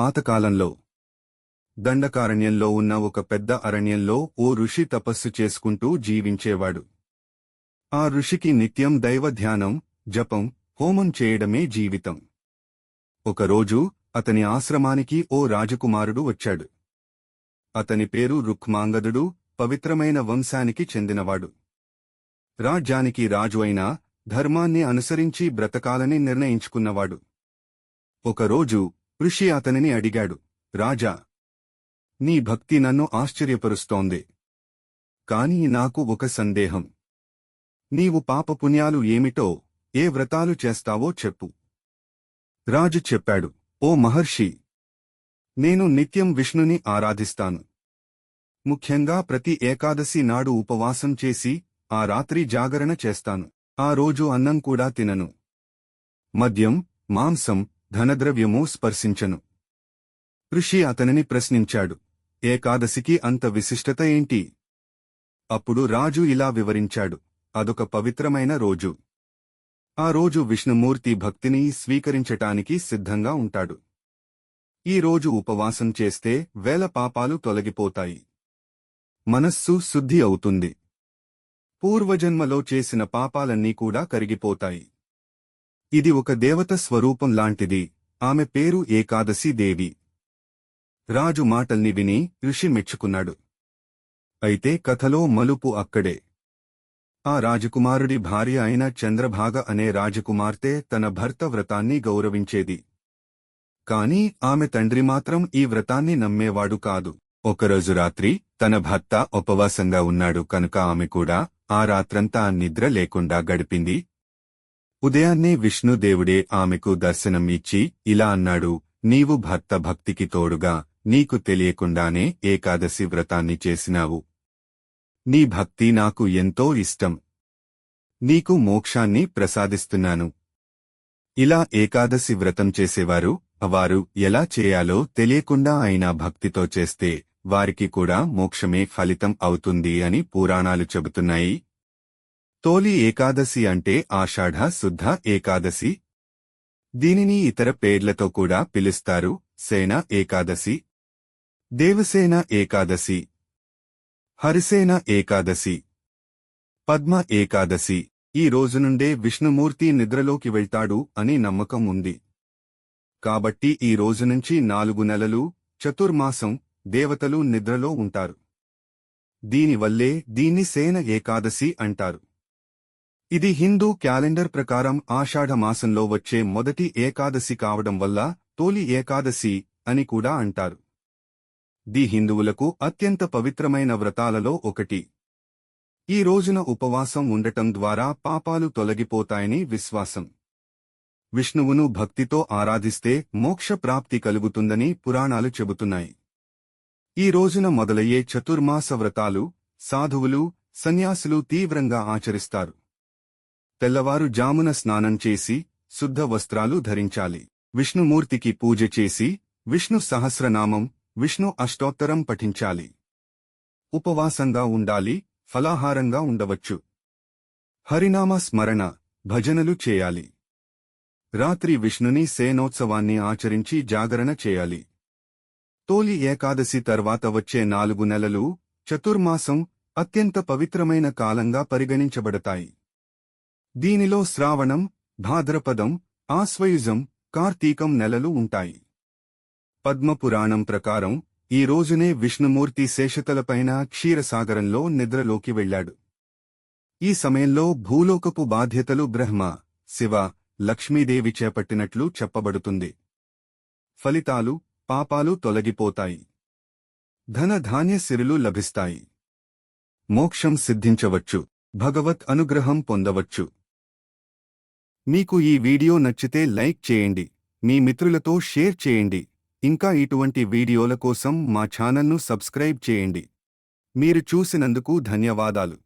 పాతకాలంలో దండకారణ్యంలో ఉన్న ఒక పెద్ద అరణ్యంలో ఓ ఋషి తపస్సు చేసుకుంటూ జీవించేవాడు. ఆ ఋషికి నిత్యం దైవ ధ్యానం జపం హోమం చేయడమే జీవితం. ఒకరోజు అతని ఆశ్రమానికి ఓ రాజకుమారుడు వచ్చాడు. అతని పేరు రుక్మాంగదుడు పవిత్రమైన వంశానికి చెందినవాడు. రాజ్యానికి రాజు అయినా ధర్మాన్ని అనుసరించి బ్రతకాలని నిర్ణయించుకున్నవాడు. ఒకరోజు ఋషి అతనిని అడిగాడు రాజా నీ భక్తి నన్ను ఆశ్చర్యపరుస్తోంది. కాని నాకు ఒక సందేహం. నీవు పాపపుణ్యాలు ఏమిటో ఏ వ్రతాలు చేస్తావో చెప్పు. రాజు చెప్పాడు ఓ మహర్షి నేను నిత్యం విష్ణుని ఆరాధిస్తాను. ముఖ్యంగా ప్రతి ఏకాదశి నాడు ఉపవాసం చేసి ఆ రాత్రి జాగరణ చేస్తాను. ఆ రోజు అన్నం కూడా తినను. మద్యం మాంసం ధనద్రవ్యమూ స్పర్శించను. ఋషి అతనిని ప్రశ్నించాడు ఏకాదశికి అంత విశిష్టత ఏంటి? అప్పుడు రాజు ఇలా వివరించాడు అదొక పవిత్రమైన రోజు. ఆ రోజు విష్ణుమూర్తి భక్తిని స్వీకరించటానికి సిద్ధంగా ఉంటాడు. ఈ రోజు ఉపవాసం చేస్తే వేల పాపాలు తొలగిపోతాయి. మనస్సు శుద్ధి అవుతుంది. పూర్వజన్మలో చేసిన పాపాలన్నీ కూడా కరిగిపోతాయి. ఇది ఒక దేవత స్వరూపం లాంటిది. ఆమె పేరు ఏకాదశి దేవి. రాజు మాటల్ని విని ఋషి మెచ్చుకున్నాడు. అయితే కథలో మలుపు అక్కడే. ఆ రాజకుమారుడి భార్య అయిన చంద్రభాగ అనే రాజకుమార్తె తన భర్త వ్రతాన్ని గౌరవించేది. కాని ఆమె తండ్రి మాత్రం ఈ వ్రతాన్ని నమ్మేవాడు కాదు. ఒకరోజు రాత్రి తన భర్త ఉపవాసంగా ఉన్నాడు కనుక ఆమె కూడా ఆ రాత్రంతా నిద్ర లేకుండా గడిపింది ఉదయాన్నే విష్ణుదేవుడే ఆమెకు దర్శనం ఇచ్చి ఇలా అన్నాడు నీవు భర్త భక్తికి తోడుగా నీకు తెలియకుండానే ఏకాదశి వ్రతాన్ని చేసినావు. నీ భక్తి నాకు ఎంతో ఇష్టం. నీకు మోక్షాన్ని ప్రసాదిస్తున్నాను. ఇలా ఏకాదశి వ్రతం చేసేవారు వారు ఎలా చేయాలో తెలియకుండా అయినా భక్తితో చేస్తే వారికి కూడా మోక్షమే ఫలితం అవుతుంది అని పురాణాలు చెబుతున్నాయి. తోలి ఏకాదశి అంటే ఆషాఢ శుద్ధ ఏకాదశి. దీనిని ఇతర పేర్లతో కూడా పిలుస్తారు. సేన ఏకాదశి. దేవసేన ఏకాదశి. హరిసేన ఏకాదశి. పద్మ ఏకాదశి. ఈ రోజు నుండే విష్ణుమూర్తి నిద్రలోకి వెళ్తాడు అని నమ్మకం ఉంది. కాబట్టి ఈ రోజు నుంచి నాలుగు నెలలు చతుర్మాసం దేవతలు నిద్రలో ఉంటారు. దీనివల్లే దీన్ని సేన ఏకాదశి అంటారు. ఇది హిందూ క్యాలెండర్ ప్రకారం ఆషాఢ మాసంలో వచ్చే మొదటి ఏకాదశి కావడం వల్ల తోలి ఏకాదశి అని కూడా అంటారు. ది హిందువులకు అత్యంత పవిత్రమైన వ్రతాలలో ఒకటి. ఈ రోజున ఉపవాసం ఉండటం ద్వారా పాపాలు తొలగిపోతాయని విశ్వాసం. విష్ణువును భక్తితో ఆరాధిస్తే మోక్ష ప్రాప్తి కలుగుతుందని పురాణాలు చెబుతున్నాయి. ఈ రోజున మొదలయ్యే చతుర్మాస వ్రతాలు సాధువులు సన్యాసులు తీవ్రంగా ఆచరిస్తారు. తెల్లవారు జామున స్నానం చేసి శుద్ధ వస్త్రాలు ధరించాలి. విష్ణుమూర్తికి పూజ చేసి విష్ణు సహస్రనామం విష్ణు అష్టోత్తరం పఠించాలి. ఉపవాసంగా ఉండాలి ఫలాహారంగా ఉండవచ్చు. హరినామ స్మరణ భజనలు చేయాలి. రాత్రి విష్ణుని సేనోత్సవాన్ని ఆచరించి జాగరణ చేయాలి. తోలి ఏకాదశి తర్వాత వచ్చే నాలుగు నెలలు చతుర్మాసం అత్యంత పవిత్రమైన కాలంగా పరిగణించబడతాయి. దీనిలో శ్రావణం భాద్రపదం ఆశ్వయుజం కార్తీకం నెలలు ఉంటాయి. పద్మపురాణం ప్రకారం ఈ రోజునే విష్ణుమూర్తి శేషతలపైన క్షీరసాగరంలో నిద్రలోకి వెళ్ళాడు. ఈ సమయంలో భూలోకపు బాధ్యతలు బ్రహ్మ శివ లక్ష్మీదేవి చేపట్టినట్లు చెప్పబడుతుంది. ఫలితాలు పాపాలు తొలగిపోతాయి. ధనధాన్య సిరులు లభిస్తాయి. మోక్షం సిద్ధించవచ్చు. భగవత్ అనుగ్రహం పొందవచ్చు. మీకు ఈ వీడియో నచ్చితే లైక్ చేయండి. మీ మిత్రులతో షేర్ చేయండి. ఇంకా ఇటువంటి వీడియోల కోసం మా ఛానల్ను సబ్స్క్రైబ్ చేయండి. మీరు చూసినందుకు ధన్యవాదాలు.